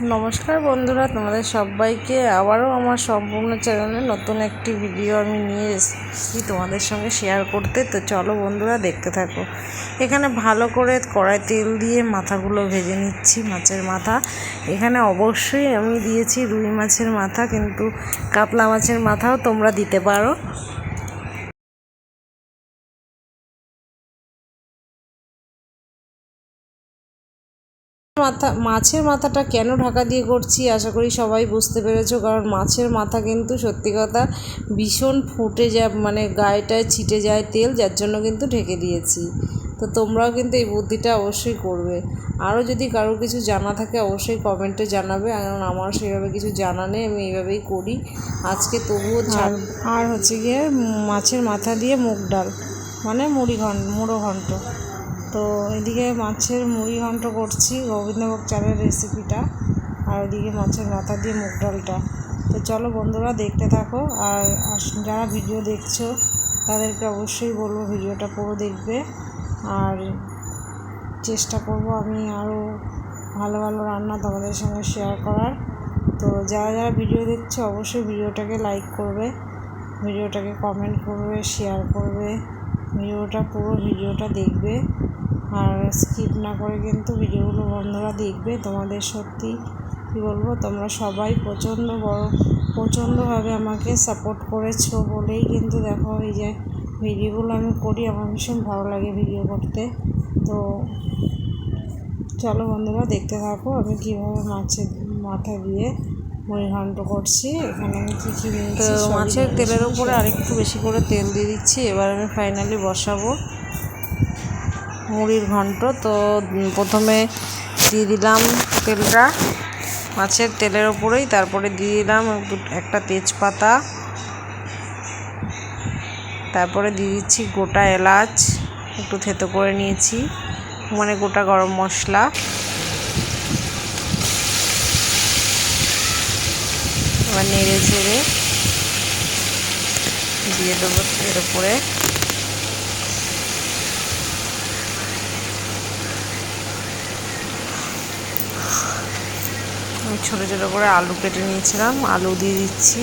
নমস্কার বন্ধুরা, তোমাদের সবাইকে আবারও আমার সম্পূর্ণ চ্যানেলে নতুন একটি ভিডিও আমি নিয়ে এসেছি তোমাদের সঙ্গে শেয়ার করতে। তো চলো বন্ধুরা, দেখতে থাকো। এখানে ভালো করে কড়াই তেল দিয়ে মাথাগুলো ভেজে নিচ্ছি, মাছের মাথা। এখানে অবশ্যই আমি দিয়েছি রুই মাছের মাথা, কিন্তু কাতলা মাছের মাথাও তোমরা দিতে পারো। মাথা, মাছের মাথাটা কেন ঢাকা দিয়ে করছি আশা করি সবাই বুঝতে পেরেছ, কারণ মাছের মাথা কিন্তু সত্যি কথা ভীষণ ফুটে যায় মানে গায়েটায় ছিটে যায় তেল, যার জন্য কিন্তু ঢেকে দিয়েছি। তো তোমরাও কিন্তু এই বুদ্ধিটা অবশ্যই করবে। আরও যদি কারও কিছু জানা থাকে, অবশ্যই কমেন্টে জানাবে। কারণ আমার সেভাবে কিছু জানা নেই, আমি এইভাবেই করি। আজকে তবুও আর হচ্ছে গিয়ে মাছের মাথা দিয়ে মুগ ডাল মানে মুড়ি ঘন্ট মুড়ো ঘন্ট তো এদিকে মাছের মুড়ি ঘন্ট করছি, গোবিন্দভোগ চালের রেসিপিটা আর ওদিকে মাছের মাথা দিয়ে মুগ ডালটা। তো চলো বন্ধুরা, দেখতে থাকো আর যারা ভিডিও দেখছ, তাদেরকে অবশ্যই বলব ভিডিওটা পুরো দেখবে। আর চেষ্টা করব আমি আরও ভালো ভালো রান্না তোমাদের সঙ্গে শেয়ার করার। তো যারা যারা ভিডিও দেখছ, অবশ্যই ভিডিওটাকে লাইক করবে, ভিডিওটাকে কমেন্ট করবে শেয়ার করবে, ভিডিওটা পুরো ভিডিওটা দেখবে। আর স্কিপ না করে কিন্তু ভিডিওগুলো বন্ধুরা দেখবে তোমাদের সত্যি কী বলব? তোমরা সবাই প্রচণ্ড বড় প্রচণ্ডভাবে আমাকে সাপোর্ট করেছ বলেই কিন্তু দেখো এই যে ভিডিওগুলো আমি করি আমার ভীষণ ভালো লাগে ভিডিও করতে। তো চলো বন্ধুরা দেখতে থাকো আমি কীভাবে মাছের মাথা দিয়ে ঘন্ট করছি এখানে আমি কী কী নিয়েছি মাছের তেলের উপরে আরেকটু বেশি করে তেল দিয়ে দিচ্ছি এবার আমি ফাইনালি বসাবো। মুড়ির ঘন্ট। তো প্রথমে দিয়ে দিলাম তেলটা, মাছের তেলের ওপরেই। তারপরে দিয়ে দিলাম একটা তেজপাতা। তারপরে দিয়ে দিচ্ছি গোটা এলাচ, একটু থেতো করে নিয়েছি মানে গোটা গরম মশলা। এবার নেড়ে ছেড়ে দিয়ে দেবো এর উপরে ছোটো ছোটো করে আলু কেটে নিয়েছিলাম, আলু দিয়ে দিচ্ছি।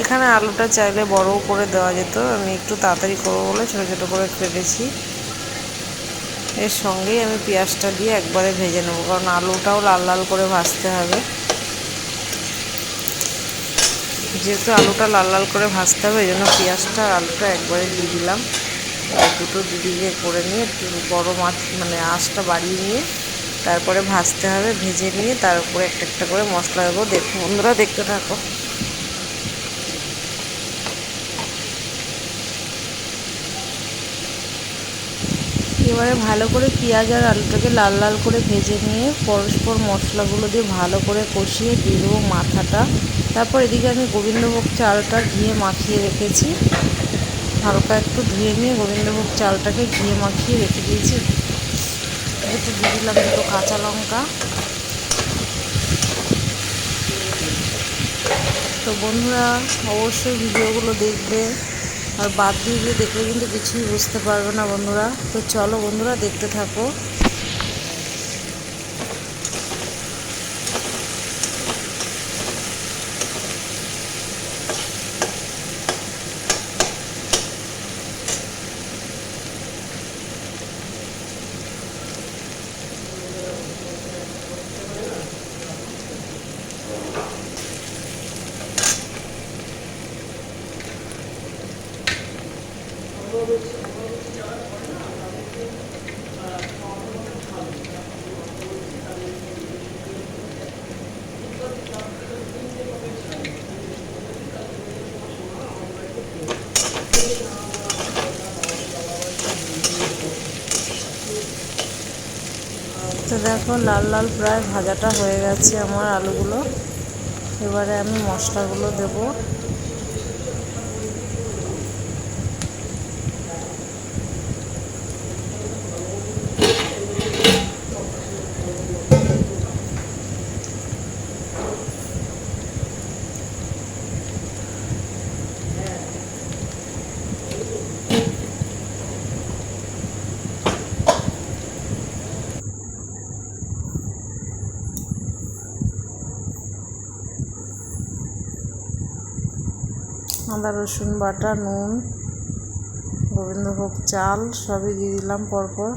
এখানে আলুটা চাইলে বড়ও করে দেওয়া যেত, আমি একটু তাড়াতাড়ি করব বলে ছোটো ছোটো করে কেটেছি। এর সঙ্গেই আমি পেঁয়াজটা দিয়ে একবারে ভেজে নেব, কারণ আলুটাও লাল লাল করে ভাজতে হবে। যেহেতু আলুটা লাল লাল করে ভাজতে হবে, এই জন্য পেঁয়াজটা আলুটা একবারে দিয়ে দিলাম। দুটো দুদিকে করে নিয়ে বড় মাছ মানে আঁচটা বাড়িয়ে নিয়ে তারপরে ভাজতে হবে, ভেজে নিয়ে তার উপরে একটা একটা করে মশলা দেবো। দেখো বন্ধুরা, দেখতে থাকো। এবারে ভালো করে পেঁয়াজ আর আলুটাকে লাল লাল করে ভেজে নিয়ে পরস্পর মশলাগুলো দিয়ে ভালো করে কষিয়ে দিয়ে দেবো মাথাটা। তারপর এদিকে আমি গোবিন্দভোগ চালটা ঘিয়ে মাখিয়ে রেখেছি। হালকা একটু ধুয়ে নিয়ে গোবিন্দভোগ চালটাকে ঘিয়ে মাখিয়ে রেখে দিয়েছি। একটু দিয়ে দিলাম দুটো কাঁচা লঙ্কা। তো বন্ধুরা, অবশ্যই ভিডিওগুলো দেখবে। আর বাদ দিয়ে দেখলে কিন্তু কিছুই বুঝতে পারবে না বন্ধুরা। তো চলো বন্ধুরা, দেখতে থাকো। তো দেখো লাল লাল প্রায় ভাজাটা হয়ে গেছে আমার আলুগুলো। এবারে আমি মশলাগুলো দেবো। আদা রসুন বাটা নুন গোবিন্দভোগ চাল সবই দিয়ে দিলাম পরপর।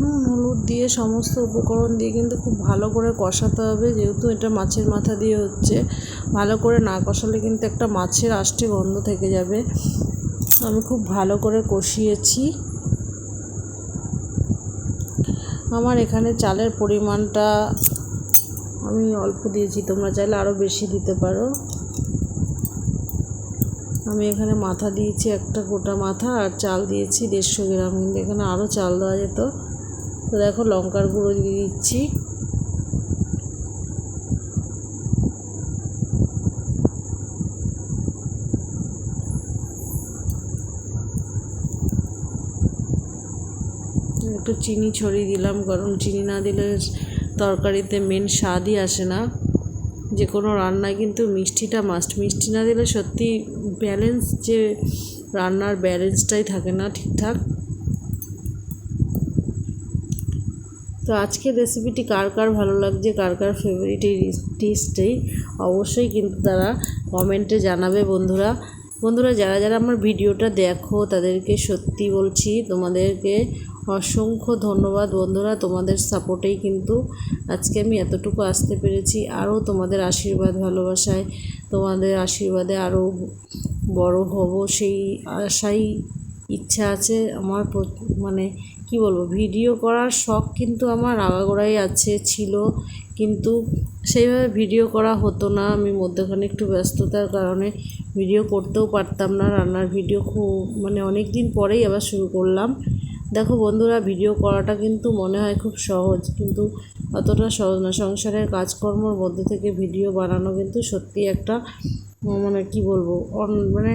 নুন হলুদ দিয়ে সমস্ত উপকরণ দিয়ে কিন্তু খুব ভালো করে কষাতে হবে। যেহেতু এটা মাছের মাথা দিয়ে হচ্ছে, ভালো করে না কষালে কিন্তু একটা মাছের আষ্টে গন্ধ থেকে যাবে। আমি খুব ভালো করে কষিয়েছি। আমার এখানে চালের পরিমাণটা আমি অল্প দিয়েছি, তোমরা চাইলে আরও বেশি দিতে পারো। আমি এখানে মাথা দিয়েছি একটা গোটা মাথা আর চাল দিয়েছি দেড়শো গ্রাম, কিন্তু এখানে আরও চাল দেওয়া যেত। তো দেখো লঙ্কার গুঁড়ো দিয়ে দিচ্ছি। একটু চিনি ছড়িয়ে দিলাম কারণ চিনি না দিলে তরকারিতে মেন স্বাদই আসে না। যে কোনো রান্নায় কিন্তু মিষ্টিটা মাস্ট মিষ্টি না দিলে সত্যি ব্যালেন্স যে রান্নার ব্যালেন্সটাই থাকে না ঠিকঠাক। তো আজকের রেসিপিটি কার কার ভালো লাগছে, কার কার ফেভারিট এই ডিশটাই অবশ্যই কিন্তু তারা কমেন্টে জানাবে বন্ধুরা। বন্ধুরা, যারা যারা আমার ভিডিওটা দেখো, তাদেরকে সত্যি বলছি, তোমাদেরকে অসংখ্য ধন্যবাদ বন্ধুরা। তোমাদের সাপোর্টেই কিন্তু আজকে আমি এতটুকু আসতে পেরেছি। আরও তোমাদের আশীর্বাদ, ভালোবাসায় তোমাদের আশীর্বাদে আরও বড় হব সেই আশাই ইচ্ছা আছে আমার মানে কি বলব, ভিডিও করার শখ কিন্তু আমার আগাগোড়াই আছে, ছিল। কিন্তু সেইভাবে ভিডিও করা হতো না। আমি মধ্যখানে একটু ব্যস্ততার কারণে ভিডিও করতেও পারতাম না। রান্নার ভিডিও খুব মানে অনেক দিন পরেই আবার শুরু করলাম। দেখো বন্ধুরা, ভিডিও করাটা কিন্তু মনে হয় খুব সহজ। কিন্তু অতটা সহজ না। সংসারের কাজকর্মর মধ্যে থেকে ভিডিও বানানো কিন্তু সত্যি একটা মানে কি বলব মানে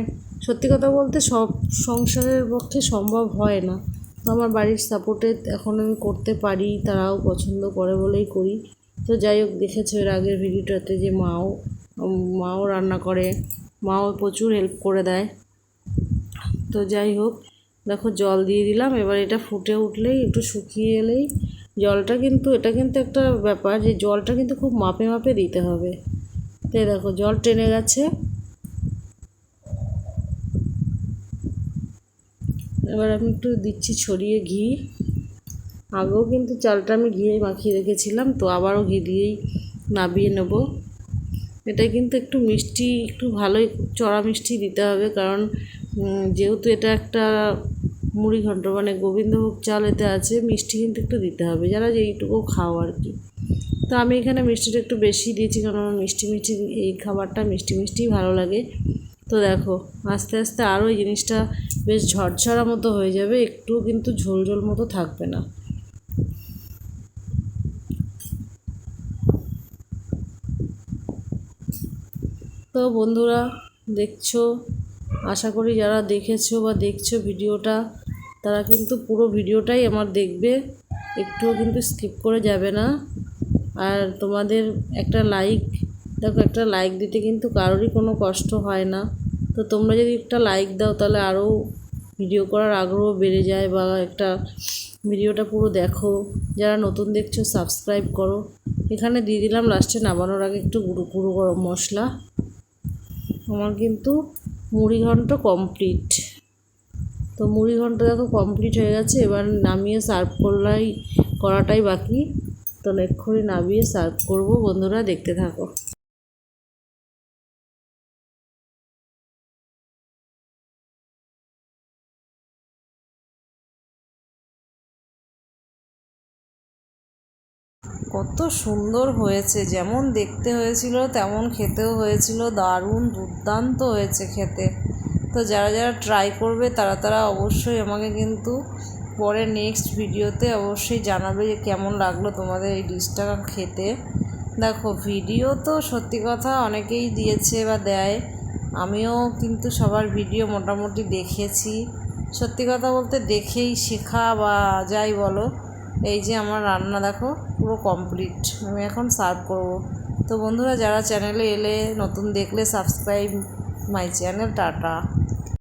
সত্যি কথা বলতে সব সংসারের পক্ষে সম্ভব হয় না। তো আমার বাড়ির সাপোর্টে এখন আমি করতে পারি, তারাও পছন্দ করে বলেই করি। তো যাই হোক, দেখেছ এর আগের ভিডিওটাতে যে মাও মাও রান্না করে, মাও প্রচুর হেল্প করে দেয়। তো যাই হোক, দেখো জল দিয়ে দিলাম, এবার এটা ফুটে উঠলেই, একটু শুকিয়ে এলেই জলটা কিন্তু, এটা কিন্তু একটা ব্যাপার যে জলটা কিন্তু খুব মাপে মাপে দিতে হবে। তো দেখো, জল টেনে গেছে। এবার আমি একটু দিচ্ছি ছড়িয়ে ঘি। আগেও কিন্তু চালটা আমি ঘিয়ে মাখিয়ে রেখেছিলাম, তো আবারও ঘি দিয়েই নাবিয়ে নেব। এটা কিন্তু একটু মিষ্টি, একটু ভালোই চড়া মিষ্টি দিতে হবে, কারণ যেহেতু এটা একটা মুড়ি ঘন্ট মানে গোবিন্দভোগ চাল এতে আছে, মিষ্টি কিন্তু একটু দিতে হবে, যারা যেইটুকু খাও আর কি। তো আমি এখানে মিষ্টিটা একটু বেশি দিয়েছি, কারণ আমার মিষ্টি মিষ্টি এই খাবারটা মিষ্টি মিষ্টিই ভালো লাগে। তো দেখো, আস্তে আস্তে আরও এই জিনিসটা বেশ ঝরঝরা মতো হয়ে যাবে, একটু কিন্তু ঝোল ঝোল মতো থাকবে না। তো বন্ধুরা, দেখছ, আশা করি যারা দেখেছ বা দেখছ ভিডিওটা, তারা কিন্তু পুরো ভিডিওটাই আমার দেখবে, একটুও কিন্তু স্কিপ করে যাবে না। আর তোমাদের একটা লাইক, দেখো একটা লাইক দিতে কিন্তু কারোরই কোনো কষ্ট হয় না। তো তোমরা যদি একটা লাইক দাও, তাহলে আরও ভিডিও করার আগ্রহ বেড়ে যায় বা একটা ভিডিওটা পুরো দেখো। যারা নতুন দেখছ সাবস্ক্রাইব করো। এখানে দিয়ে দিলাম লাস্টে নামানোর আগে একটু গুঁড়ো গুঁড়ো গরম মশলা। আমার কিন্তু মুড়ি ঘন্ট কমপ্লিট তো মুড়ি ঘন্ট দেখো কমপ্লিট হয়ে গেছে। এবার নামিয়ে সার্ভ করলাই, করাটাই বাকি। তো এক্ষুনি নামিয়ে সার্ভ করব। বন্ধুরা দেখতে থাকো। কত সুন্দর হয়েছে, যেমন দেখতে হয়েছিল, তেমন খেতেও হয়েছিল, দারুণ দুর্দান্ত হয়েছে খেতে। তো যারা যারা ট্রাই করবে, তারা তারা অবশ্যই আমাকে কিন্তু পরে নেক্সট ভিডিওতে অবশ্যই জানাবে যে কেমন লাগল তোমাদের এই ডিশটা খেতে। দেখো ভিডিও তো সত্যি কথা অনেকেই দিয়েছে বা দেয়, আমিও কিন্তু সবার ভিডিও মোটামুটি দেখেছি। সত্যি কথা বলতে দেখেই শেখা বা যাই বলো এই যে আমার রান্না দেখো, পুরো কমপ্লিট আমি এখন সার্ভ করব। তো বন্ধুরা, যারা চ্যানেলে এলে, নতুন দেখলে সাবস্ক্রাইব মাই চ্যানেল টাটা।